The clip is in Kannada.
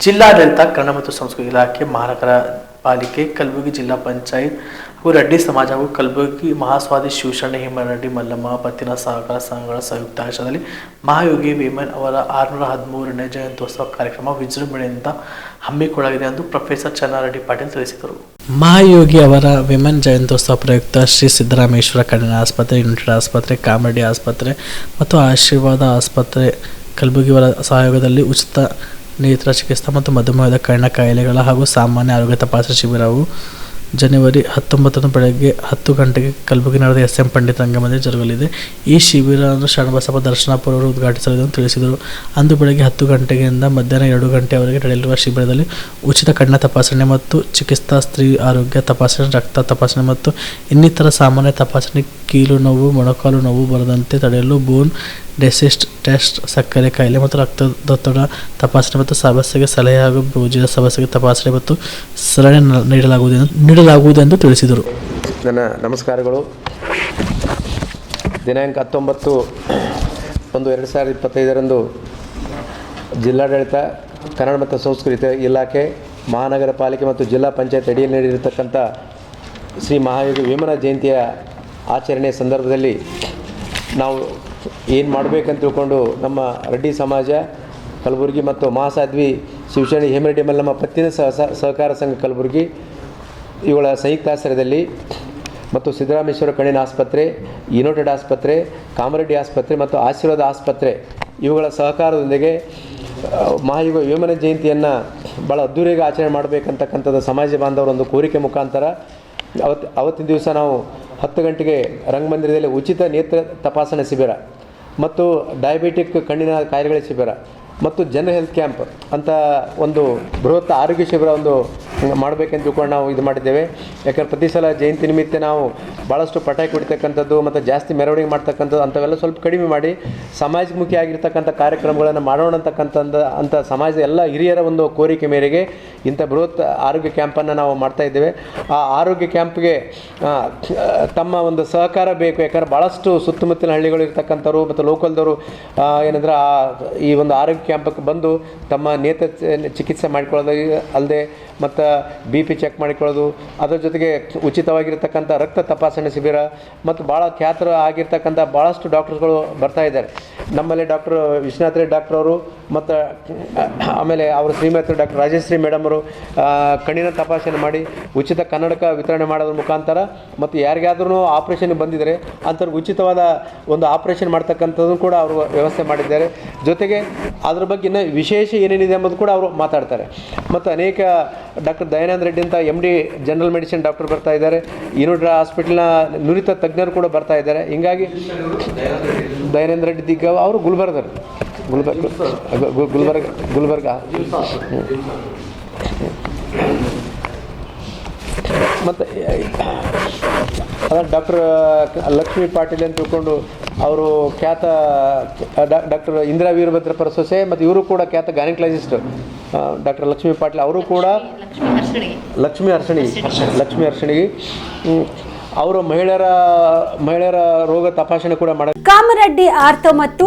ಜಿಲ್ಲಾಡಳಿತ, ಕನ್ನಡ ಮತ್ತು ಸಂಸ್ಕೃತಿ ಇಲಾಖೆ ಮಹಾನಗರ ಪಾಲಿಕೆ, ಕಲಬುರಗಿ ಜಿಲ್ಲಾ ಪಂಚಾಯತ್ ಹಾಗೂ ರೆಡ್ಡಿ ಸಮಾಜ ಹಾಗೂ ಕಲಬುರಗಿ ಮಹಾಸ್ವಾದಿ ಶಿವಶರಣ ಹೇಮರೆಡ್ಡಿ ಮಲ್ಲಮ್ಮ ಪತ್ತಿನ ಸಹಕಾರ ಸಂಘಗಳ ಸಂಯುಕ್ತ ಆಶ್ರಯದಲ್ಲಿ ಮಹಾಯೋಗಿ ವೇಮನ್ ಅವರ ಆರುನೂರ ಹದಿಮೂರನೇ ಜಯಂತ್ಯೋತ್ಸವ ಕಾರ್ಯಕ್ರಮ ವಿಜೃಂಭಣೆಯಿಂದ ಹಮ್ಮಿಕೊಳ್ಳಲಾಗಿದೆ ಎಂದು ಪ್ರೊಫೆಸರ್ ಚನ್ನಾರೆಡ್ಡಿ ಪಾಟೀಲ್ ತಿಳಿಸಿದರು. ಮಹಾಯೋಗಿ ಅವರ ವಿಮೆನ್ ಜಯಂತ್ಯೋತ್ಸವ ಪ್ರಯುಕ್ತ ಶ್ರೀ ಸಿದ್ದರಾಮೇಶ್ವರ ಕಣ್ಣಿನ ಆಸ್ಪತ್ರೆ, ಯುನಿಟೆಡ್ ಆಸ್ಪತ್ರೆ, ಕಾಮಿಡಿ ಆಸ್ಪತ್ರೆ ಮತ್ತು ಆಶೀರ್ವಾದ ಆಸ್ಪತ್ರೆ ಕಲಬುರಗಿ ಅವರ ಸಹಯೋಗದಲ್ಲಿ ಉಚಿತ ನೇತ್ರ, ಚಿಕಿತ್ಸಾ ಮತ್ತು ಮಧುಮೇಹದ ಕಣ್ಣ ಕಾಯಿಲೆಗಳ ಹಾಗೂ ಸಾಮಾನ್ಯ ಆರೋಗ್ಯ ತಪಾಸಣಾ ಶಿಬಿರವು ಜನವರಿ ಹತ್ತೊಂಬತ್ತನ್ನು ಬೆಳಗ್ಗೆ ಹತ್ತು ಗಂಟೆಗೆ ಕಲಬುರಗಿ ನಡೆದ ಎಸ್ ಎಂ ಪಂಡಿತ್ ರಂಗಮಂದಿರ ಜರುಗಲಿದೆ. ಈ ಶಿಬಿರವನ್ನು ಶರಣಬಸಪ್ಪ ದರ್ಶನಾಪುರವರು ಉದ್ಘಾಟಿಸಲಿದೆ ಎಂದು ತಿಳಿಸಿದರು. ಅಂದು ಬೆಳಗ್ಗೆ ಹತ್ತು ಗಂಟೆಯಿಂದ ಮಧ್ಯಾಹ್ನ ಎರಡು ಗಂಟೆಯವರೆಗೆ ನಡೆಯಲಿರುವ ಶಿಬಿರದಲ್ಲಿ ಉಚಿತ ಕಣ್ಣ ತಪಾಸಣೆ ಮತ್ತು ಚಿಕಿತ್ಸಾ, ಸ್ತ್ರೀ ಆರೋಗ್ಯ ತಪಾಸಣೆ, ರಕ್ತ ತಪಾಸಣೆ ಮತ್ತು ಇನ್ನಿತರ ಸಾಮಾನ್ಯ ತಪಾಸಣೆ ಕೀಲು ನೋವು, ಮೊಣಕಾಲು ನೋವು ಬರದಂತೆ ತಡೆಯಲು ಬೋನ್ ಡೆಸಿಸ್ಟ್ ಟೆಸ್ಟ್ ಸಕ್ಕರೆ ಕಾಯಿಲೆ ಮತ್ತು ರಕ್ತದೊತ್ತಡ ತಪಾಸಣೆ ಮತ್ತು ಸಮಸ್ಯೆಗೆ ಸಲಹೆ ಹಾಗೂ ಭೋಜನ ಸಮಸ್ಯೆಗೆ ತಪಾಸಣೆ ಮತ್ತು ಸಲಹೆ ನೀಡಲಾಗುವುದೆಂದು ನೀಡಲಾಗುವುದೆಂದು ತಿಳಿಸಿದರು. ನನ್ನ ನಮಸ್ಕಾರಗಳು. ದಿನಾಂಕ ಹತ್ತೊಂಬತ್ತು ಒಂದು ಎರಡು ಸಾವಿರದ ಇಪ್ಪತ್ತೈದರಂದು ಜಿಲ್ಲಾಡಳಿತ, ಕನ್ನಡ ಮತ್ತು ಸಂಸ್ಕೃತಿ ಇಲಾಖೆ, ಮಹಾನಗರ ಪಾಲಿಕೆ ಮತ್ತು ಜಿಲ್ಲಾ ಪಂಚಾಯತ್ ಅಡಿಯಲ್ಲಿ ನೀಡಿರತಕ್ಕಂಥ ಶ್ರೀ ಮಹಾಯೋಗಿ ವೇಮನ ಜಯಂತಿಯ ಆಚರಣೆ ಸಂದರ್ಭದಲ್ಲಿ ನಾವು ಏನು ಮಾಡಬೇಕಂತ ತಿಳ್ಕೊಂಡು ನಮ್ಮ ರೆಡ್ಡಿ ಸಮಾಜ, ಕಲಬುರಗಿ ಮತ್ತು ಮಹಾಸಾಧ್ವಿ ಶಿವಶರಣಿ ಹೇಮರೆಡ್ಡಿ ಮಲ್ಲಮ್ಮ ಪತ್ತಿನ ಸಹ ಸಹ- ಸಹಕಾರ ಸಂಘ ಕಲಬುರಗಿ, ಇವುಗಳ ಸಂಯುಕ್ತಾಶ್ರಯದಲ್ಲಿ ಮತ್ತು ಸಿದ್ದರಾಮೇಶ್ವರ ಕಣ್ಣಿನ ಆಸ್ಪತ್ರೆ, ಯುನೈಟೆಡ್ ಆಸ್ಪತ್ರೆ, ಕಾಮರೆಡ್ಡಿ ಆಸ್ಪತ್ರೆ ಮತ್ತು ಆಶೀರ್ವಾದ ಆಸ್ಪತ್ರೆ ಇವುಗಳ ಸಹಕಾರದೊಂದಿಗೆ ಮಹಾಯುಗ ವೇಮನ ಜಯಂತಿಯನ್ನು ಭಾಳ ಅದ್ದೂರಿಯಾಗಿ ಆಚರಣೆ ಮಾಡಬೇಕಂತಕ್ಕಂಥದ್ದು ಸಮಾಜ ಬಾಂಧವರ ಒಂದು ಕೋರಿಕೆ ಮುಖಾಂತರ ಅವತ್ತು ಅವತ್ತಿನ ದಿವಸ ನಾವು ಹತ್ತು ಗಂಟೆಗೆ ರಂಗಮಂದಿರದಲ್ಲಿ ಉಚಿತ ನೇತ್ರ ತಪಾಸಣೆ ಶಿಬಿರ ಮತ್ತು ಡಯಾಬಿಟಿಕ್ ಕಣ್ಣಿನ ಕಾಯಿಲೆಗಳ ಶಿಬಿರ ಮತ್ತು ಜನ ಹೆಲ್ತ್ ಕ್ಯಾಂಪ್ ಅಂತ ಒಂದು ಬೃಹತ್ ಆರೋಗ್ಯ ಶಿಬಿರ ಒಂದು ಮಾಡಬೇಕಂತ ತಿಳ್ಕೊಂಡು ನಾವು ಇದು ಮಾಡಿದ್ದೇವೆ. ಯಾಕಂದ್ರೆ ಪ್ರತಿ ಸಲ ಜಯಂತಿ ನಿಮಿತ್ತ ನಾವು ಭಾಳಷ್ಟು ಪಟಾಕಿ ಹೊಡಿತಕ್ಕಂಥದ್ದು ಮತ್ತು ಜಾಸ್ತಿ ಮೆರವಣಿಗೆ ಮಾಡ್ತಕ್ಕಂಥದ್ದು ಅಂಥವೆಲ್ಲ ಸ್ವಲ್ಪ ಕಡಿಮೆ ಮಾಡಿ ಸಮಾಜಮುಖಿ ಆಗಿರ್ತಕ್ಕಂಥ ಕಾರ್ಯಕ್ರಮಗಳನ್ನು ಮಾಡೋಣ ಅಂತಕ್ಕಂಥದ್ದು ಅಂತ ಸಮಾಜದ ಎಲ್ಲ ಹಿರಿಯರ ಒಂದು ಕೋರಿಕೆ ಮೇರೆಗೆ ಇಂಥ ಬೃಹತ್ ಆರೋಗ್ಯ ಕ್ಯಾಂಪನ್ನು ನಾವು ಮಾಡ್ತಾ ಇದ್ದೇವೆ. ಆ ಆರೋಗ್ಯ ಕ್ಯಾಂಪ್ಗೆ ತಮ್ಮ ಒಂದು ಸಹಕಾರ ಬೇಕು. ಯಾಕಂದ್ರೆ ಭಾಳಷ್ಟು ಸುತ್ತಮುತ್ತಲಿನ ಹಳ್ಳಿಗಳು ಇರ್ತಕ್ಕಂಥವ್ರು ಮತ್ತು ಲೋಕಲ್ದವರು ಏನಂದ್ರೆ ಆ, ಈ ಒಂದು ಆರೋಗ್ಯ ಕ್ಯಾಂಪಕ್ಕೆ ಬಂದು ತಮ್ಮ ನೇತ ಚಿಕಿತ್ಸೆ ಮಾಡಿಕೊಳ್ಳೋದು ಅಲ್ಲದೆ ಮತ್ತು ಬಿ ಪಿ ಚೆಕ್ ಮಾಡಿಕೊಳ್ಳೋದು, ಅದರ ಜೊತೆಗೆ ಉಚಿತವಾಗಿರ್ತಕ್ಕಂಥ ರಕ್ತ ತಪಾಸಣೆ ಶಿಬಿರ ಮತ್ತು ಭಾಳ ಖ್ಯಾತರ ಆಗಿರ್ತಕ್ಕಂಥ ಭಾಳಷ್ಟು ಡಾಕ್ಟರ್ಸ್ಗಳು ಬರ್ತಾ ಇದ್ದಾರೆ. ನಮ್ಮಲ್ಲಿ ಡಾಕ್ಟರ್ ವಿಶ್ವನಾಥ್ ರೆಡ್ಡಿ ಡಾಕ್ಟರ್ ಅವರು ಮತ್ತು ಆಮೇಲೆ ಅವರು ಶ್ರೀಮತಿ ಡಾಕ್ಟರ್ ರಾಜಶ್ರೀ ಮೇಡಮ್ ಅವರು ಕಣ್ಣಿನ ತಪಾಸಣೆ ಮಾಡಿ ಉಚಿತ ಕನ್ನಡಕ ವಿತರಣೆ ಮಾಡೋದ್ರ ಮುಖಾಂತರ ಮತ್ತು ಯಾರಿಗಾದ್ರೂ ಆಪ್ರೇಷನ್ ಬಂದಿದ್ದಾರೆ ಅಂಥವ್ರಿಗೆ ಉಚಿತವಾದ ಒಂದು ಆಪ್ರೇಷನ್ ಮಾಡ್ತಕ್ಕಂಥದ್ದು ಕೂಡ ಅವರು ವ್ಯವಸ್ಥೆ ಮಾಡಿದ್ದಾರೆ. ಜೊತೆಗೆ ಅದ್ರ ಬಗ್ಗೆ ಇನ್ನೂ ವಿಶೇಷ ಏನೇನಿದೆ ಅನ್ನೋದು ಕೂಡ ಅವರು ಮಾತಾಡ್ತಾರೆ. ಮತ್ತು ಅನೇಕ ಡಾಕ್ಟರ್ ದಯಾನಂದ ರೆಡ್ಡಿ ಅಂತ M D general medicine doctor ಬರ್ತಾ ಇದ್ದಾರೆ. ಯುನಿಟ್ ಹಾಸ್ಪಿಟಲ್ನ ನುರಿತ ತಜ್ಞರು ಕೂಡ ಬರ್ತಾ ಇದ್ದಾರೆ. ಹಿಂಗಾಗಿ ದಯಾನಂದ ರೆಡ್ಡಿ ದಿಗ್ಗ ಅವರು ಗುಲ್ಬರ್ಗರು ಗುಲ್ಬರ್ಗ ಗುಲ್ಬರ್ಗ ಗುಲ್ಬರ್ಗ. ಮತ್ತು ಅದ ಡಾಕ್ಟರ್ ಲಕ್ಷ್ಮೀ ಪಾಟೀಲ್ ಅಂತ ತಿಳ್ಕೊಂಡು ಅವರು ಖ್ಯಾತ ಡಾಕ್ಟರ್ ಇಂದಿರಾ ವೀರಭದ್ರಪರ ಸೊಸೆ ಮತ್ತು ಇವರು ಕೂಡ ಖ್ಯಾತ ಗೈನಕಾಲಜಿಸ್ಟ್ ಡಾಕ್ಟರ್ ಲಕ್ಷ್ಮೀ ಪಾಟೀಲ್. ಅವರು ಕೂಡ ಲಕ್ಷ್ಮೀ ಅರ್ಷಣಿ. ಲಕ್ಷ್ಮೀ ಅರ್ಷಣಿ. ಅವರು ಮಹಿಳೆಯರ ಮಹಿಳೆಯರ ರೋಗ ತಪಾಸಣೆ ಕೂಡ ಮಾಡ ಕಾಮರೆಡ್ಡಿ ಆರ್ಥೋ ಮತ್ತು